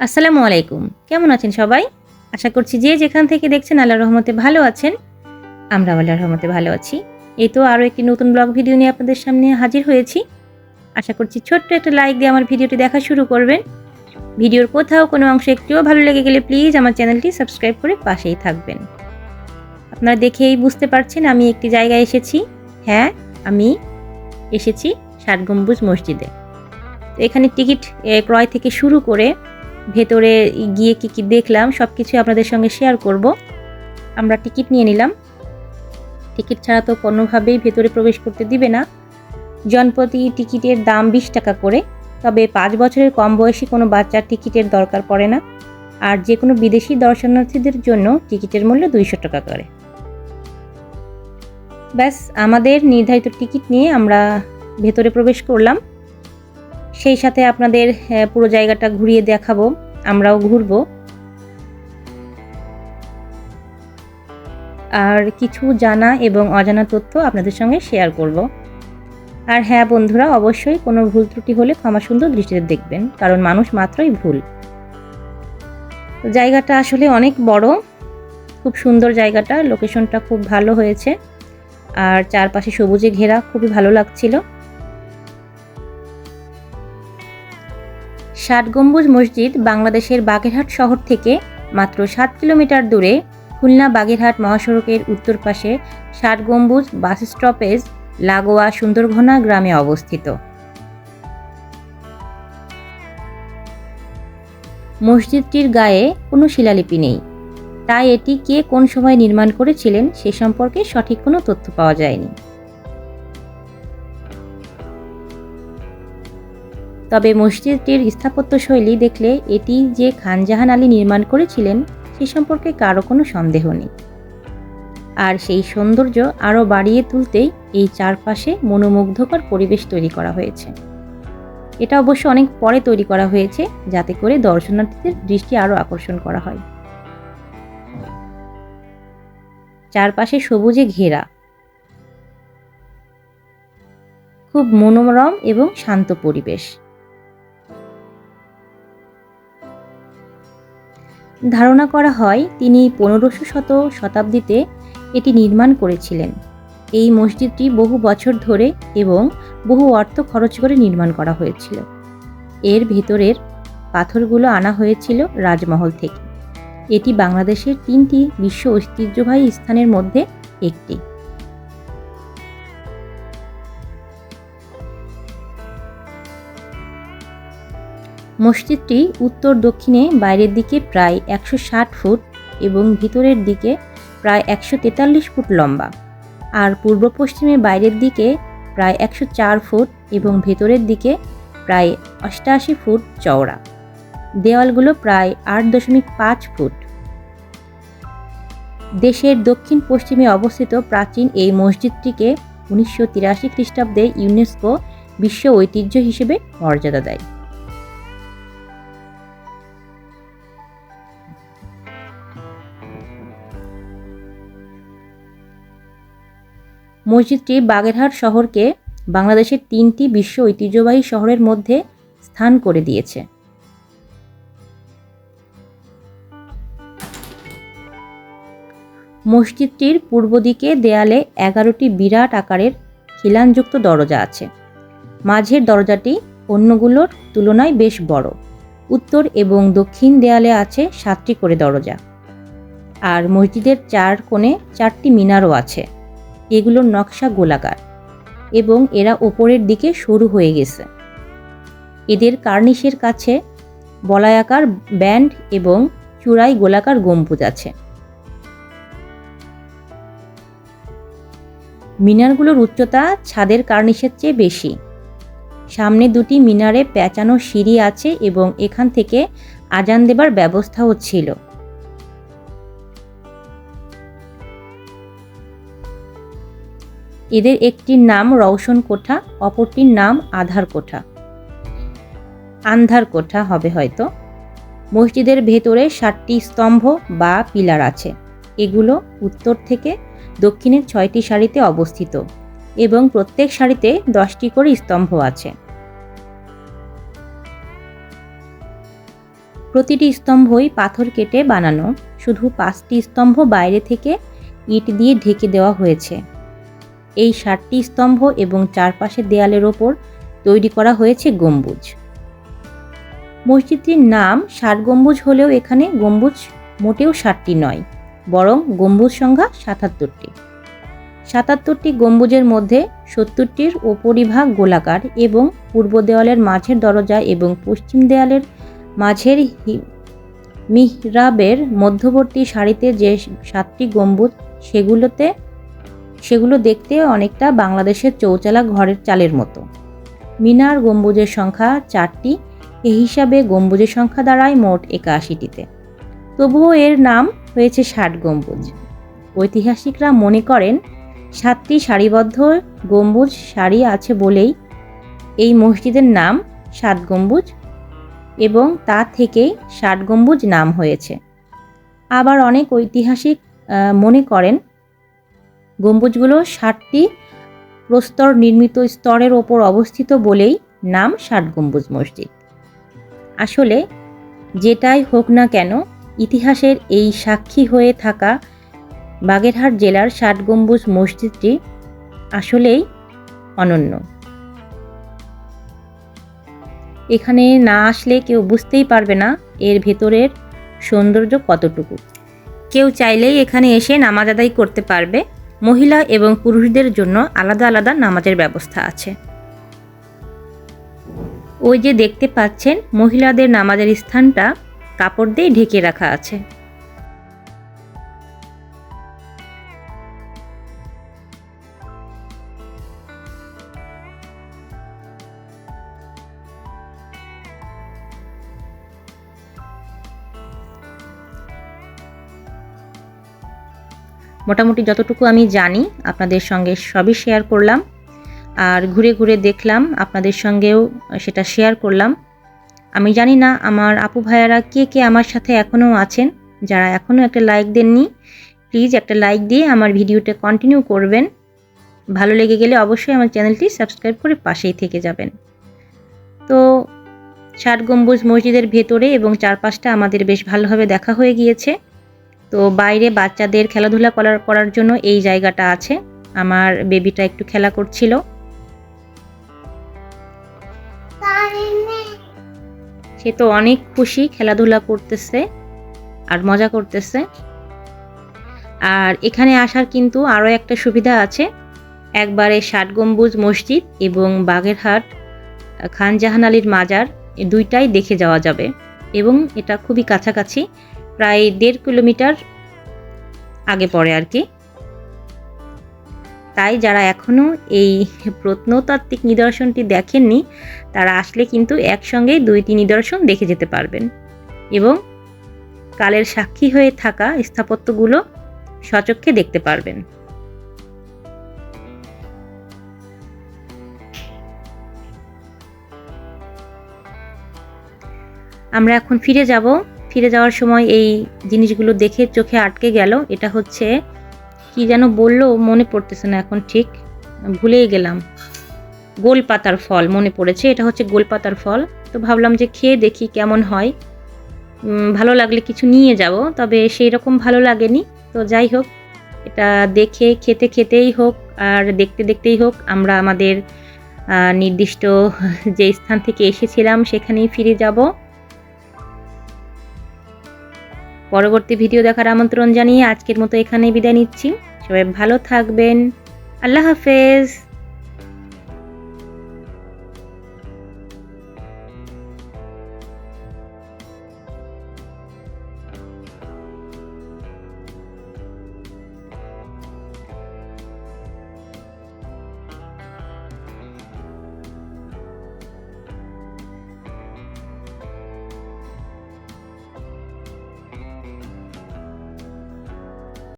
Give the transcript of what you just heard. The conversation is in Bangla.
আসসালামু আলাইকুম। কেমন আছেন সবাই? আশা করছি যে যেখান থেকে দেখছেন আল্লাহ রহমতে ভালো আছেন আমরা আল্লাহর রহমতে ভালো আছি। এই তো আরও একটি নতুন ব্লগ ভিডিও নিয়ে আপনাদের সামনে হাজির হয়েছি। আশা করছি ছোট্ট একটা লাইক দিয়ে আমার ভিডিওটি দেখা শুরু করবেন। ভিডিওর কোথাও কোনো অংশ একটুও ভালো লেগে গেলে প্লিজ আমার চ্যানেলটি সাবস্ক্রাইব করে পাশেই থাকবেন। আপনারা দেখেই বুঝতে পারছেন আমি একটি জায়গায় এসেছি। হ্যাঁ আমি এসেছি ষাট গম্বুজ মসজিদে। এখানে টিকিট ক্রয় থেকে শুরু করে ভেতরে গিয়ে কি কি দেখলাম সব কিছু আপনাদের সঙ্গে শেয়ার করব। আমরা টিকিট নিয়ে নিলাম। টিকিট ছাড়া তো কোনোভাবেই ভেতরে প্রবেশ করতে দিবে না। জনপ্রতি টিকিটের দাম বিশ টাকা করে, তবে পাঁচ বছরের কম বয়সী কোনো বাচ্চার টিকিটের দরকার পড়ে না। আর যে কোনো বিদেশি দর্শনার্থীদের জন্য টিকিটের মূল্য দুইশো টাকা করে। ব্যাস, আমাদের নির্ধারিত টিকিট নিয়ে আমরা ভেতরে প্রবেশ করলাম। সেই সাথে আপনাদের পুরো জায়গাটা ঘুরিয়ে দেখাবো, আমরাও ঘুরবো। আর কিছু জানা এবং অজানা তথ্য আপনাদের সঙ্গে শেয়ার করব। আর হ্যাঁ বন্ধুরা, অবশ্যই কোনো ভুল ত্রুটি হলে ক্ষমা সুন্দর দৃষ্টিতে দেখবেন, কারণ মানুষ মাত্রই ভুল। জায়গাটা আসলে অনেক বড়, খুব সুন্দর জায়গাটা, লোকেশনটা খুব ভালো হয়েছে। আর চারপাশে সবুজে ঘেরা, খুবই ভালো লাগছিল। ষাট গম্বুজ মসজিদ বাংলাদেশের বাগেরহাট শহর থেকে মাত্র সাত কিলোমিটার দূরে খুলনা বাগেরহাট মহাসড়কের উত্তর পাশে ষাট গম্বুজ বাস স্টপেজ লাগোয়া সুন্দরঘনা গ্রামে অবস্থিত। মসজিদটির গায়ে কোনো শিলালিপি নেই। তাই এটি কে কোন সময় নির্মাণ করেছিলেন সে সম্পর্কে সঠিক কোনো তথ্য পাওয়া যায়নি। তবে মসজিদটির স্থাপত্যশৈলী দেখলে এটি যে খানজাহান আলী নির্মাণ করেছিলেন, সে সম্পর্কে কারও কোনো সন্দেহ নেই। আর সেই সৌন্দর্য আরও বাড়িয়ে তুলতেই এই চারপাশে মনোমুগ্ধকর পরিবেশ তৈরি করা হয়েছে। এটা অবশ্য অনেক পরে তৈরি করা হয়েছে, যাতে করে দর্শনার্থীদের দৃষ্টি আরও আকর্ষণ করা হয়। চারপাশে সবুজে ঘেরা। খুব মনোরম এবং শান্ত পরিবেশ। ধারণা করা হয় তিনি পনেরোশো শত শতাব্দীতে এটি নির্মাণ করেছিলেন। এই মসজিদটি বহু বছর ধরে এবং বহু অর্থ খরচ করে নির্মাণ করা হয়েছিল। এর ভেতরের পাথরগুলো আনা হয়েছিল রাজমহল থেকে। এটি বাংলাদেশের তিনটি বিশ্ব ঐতিহ্যবাহী স্থানের মধ্যে একটি। মসজিদটি উত্তর দক্ষিণে বাইরের দিকে প্রায় একশো ষাট ফুট এবং ভিতরের দিকে প্রায় একশো তেতাল্লিশ ফুট লম্বা। আর পূর্ব পশ্চিমে বাইরের দিকে প্রায় একশো চার ফুট এবং ভেতরের দিকে প্রায় অষ্টাশি ফুট চওড়া। দেওয়ালগুলো প্রায় আট দশমিক পাঁচ ফুট। দেশের দক্ষিণ পশ্চিমে অবস্থিত প্রাচীন এই মসজিদটিকে উনিশশো তিরাশি খ্রিস্টাব্দে ইউনেস্কো বিশ্ব ঐতিহ্য হিসেবে মর্যাদা দেয়। মসজিদটি বাগেরহাট শহরকে বাংলাদেশের তিনটি বিশ্ব ঐতিহ্যবাহী শহরের মধ্যে স্থান করে দিয়েছে। মসজিদটির পূর্ব দিকে দেয়ালে এগারোটি বিরাট আকারের খিলানযুক্ত দরজা আছে। মাঝের দরজাটি অন্যগুলোর তুলনায় বেশ বড়। উত্তর এবং দক্ষিণ দেয়ালে আছে সাতটি করে দরজা। আর মসজিদের চার কোণে চারটি মিনারও আছে। এগুলোর নকশা গোলাকার এবং এরা ওপরের দিকে সরু হয়ে গেছে। এদের কার্নিশের কাছে বলায়াকার ব্যান্ড এবং চূড়াই গোলাকার গম্বুজ আছে। মিনারগুলোর উচ্চতা ছাদের কার্নিশের চেয়ে বেশি। সামনে দুটি মিনারে পেঁচানো সিঁড়ি আছে এবং এখান থেকে আজান দেবার ব্যবস্থাও ছিল। এদের একটির নাম রওশন কোঠা অপরটির নাম আধার কোঠা। আন্ধার কোঠা হবে হয়তো। মসজিদের ভেতরে ষাটটি স্তম্ভ বা পিলার আছে। এগুলো উত্তর থেকে দক্ষিণের ছয়টি সারিতে অবস্থিত এবং প্রত্যেক সারিতে দশটি করে স্তম্ভ আছে। প্রতিটি স্তম্ভই পাথর কেটে বানানো। শুধু পাঁচটি স্তম্ভ বাইরে থেকে ইট দিয়ে ঢেকে দেওয়া হয়েছে। এই ষাটটি স্তম্ভ এবং চারপাশের দেয়ালের ওপর তৈরি করা হয়েছে গম্বুজ। মসজিদটির নাম ষাট গম্বুজ হলেও এখানে গম্বুজ মোটেও ষাটটি নয়, বরং গম্বুজ সংখ্যা সাতাত্তরটি। সাতাত্তরটি গম্বুজের মধ্যে সত্তরটির ওপরিভাগ গোলাকার এবং পূর্ব দেওয়ালের মাঝের দরজা এবং পশ্চিম দেয়ালের মাঝের মিহরাবের মধ্যবর্তী সারিতে যে সাতটি গম্বুজ, সেগুলোতে সেগুলো দেখতে অনেকটা বাংলাদেশের চৌচালা ঘরের চালের মতো। মিনার গম্বুজের সংখ্যা চারটি এই হিসাবে গম্বুজের সংখ্যা দাঁড়ায় মোট একাশিটিতে। তবুও এর নাম হয়েছে ষাট গম্বুজ। ঐতিহাসিকরা মনে করেন, সাতটি সারিবদ্ধ গম্বুজ সারি আছে বলেই এই মসজিদের নাম সাত গম্বুজ এবং তা থেকেই ষাট গম্বুজ নাম হয়েছে। আবার অনেক ঐতিহাসিক মনে করেন গম্বুজগুলো ষাটটি প্রস্তর নির্মিত স্তরের ওপর অবস্থিত বলেই নাম ষাট গম্বুজ মসজিদ। আসলে যেটাই হোক না কেন, ইতিহাসের এই সাক্ষী হয়ে থাকা বাগেরহাট জেলার ষাট গম্বুজ মসজিদটি আসলেই অনন্য। এখানে না আসলে কেউ বুঝতেই পারবে না এর ভেতরের সৌন্দর্য কতটুকু। কেউ চাইলেই এখানে এসে নামাজ আদায় করতে পারবে। মহিলা এবং পুরুষদের জন্য আলাদা আলাদা নামাজের ব্যবস্থা আছে। ওই যে দেখতে পাচ্ছেন, মহিলাদের নামাজের স্থানটা কাপড় দিয়ে ঢেকে রাখা আছে। মোটামুটি যতটুকু আমি জানি, আপনাদের সঙ্গে সবই শেয়ার করলাম। আর ঘুরে ঘুরে দেখলাম, আপনাদের সঙ্গেও সেটা শেয়ার করলাম। আমি জানি না আমার আপু ভাইয়ারা কে কে আমার সাথে এখনও আছেন। যারা এখনও একটা লাইক দেননি প্লিজ একটা লাইক দিয়ে আমার ভিডিওটা কন্টিনিউ করবেন। ভালো লেগে গেলে অবশ্যই আমার চ্যানেলটি সাবস্ক্রাইব করে পাশেই থেকে যাবেন। তো ষাট গম্বুজ মসজিদের ভেতরে এবং চারপাশটা আমাদের বেশ ভালোভাবে দেখা হয়ে গিয়েছে। তো বাইরে বাচ্চাদের খেলাধুলা করার করার জন্য এই জায়গাটা আছে। আমার বেবিটা একটু খেলা করছিল। সে তো অনেক খুশি, খেলাধুলা করতেছে আর মজা করতেছে। আর এখানে আসার কিন্তু আরও একটা সুবিধা আছে। একবারে ষাট গম্বুজ মসজিদ এবং বাগেরহাট খান জাহান আলীর মাজার দুইটাই দেখে যাওয়া যাবে। এবং এটা খুবই কাছাকাছি। প্রায় দেড় কিলোমিটার আগে পড়ে আর কি। তাই যারা এখনও এই প্রত্নতাত্ত্বিক নিদর্শনটি দেখেননি, তারা আসলে কিন্তু একসঙ্গেই দুইটি নিদর্শন দেখে যেতে পারবেন। এবং কালের সাক্ষী হয়ে থাকা স্থাপত্যগুলো সচক্ষে দেখতে পারবেন। আমরা এখন ফিরে যাব ফিরে যাওয়ার সময় এই জিনিসগুলো দেখে চোখে আটকে গেল। এটা হচ্ছে, কি যেন বলল, মনে পড়তেছে না এখন ঠিক। ভুলেই গেলাম। গোলপাতার ফল মনে পড়েছে। এটা হচ্ছে গোলপাতার ফল। তো ভাবলাম যে খেয়ে দেখি কেমন হয়। ভালো লাগলে কিছু নিয়ে যাব, তবে সেই রকম ভালো লাগেনি। তো যাই হোক, এটা দেখে খেতে খেতেই হোক আর দেখতে দেখতেই হোক, আমরা আমাদের নির্দিষ্ট যে স্থান থেকে এসেছিলাম সেখানেই ফিরে যাব। পরবর্তী ভিডিও দেখার আমন্ত্রণ জানিয়ে আজকের মতো এখানেই বিদায় নিচ্ছি। সবাই ভালো থাকবেন। আল্লাহ হাফেজ।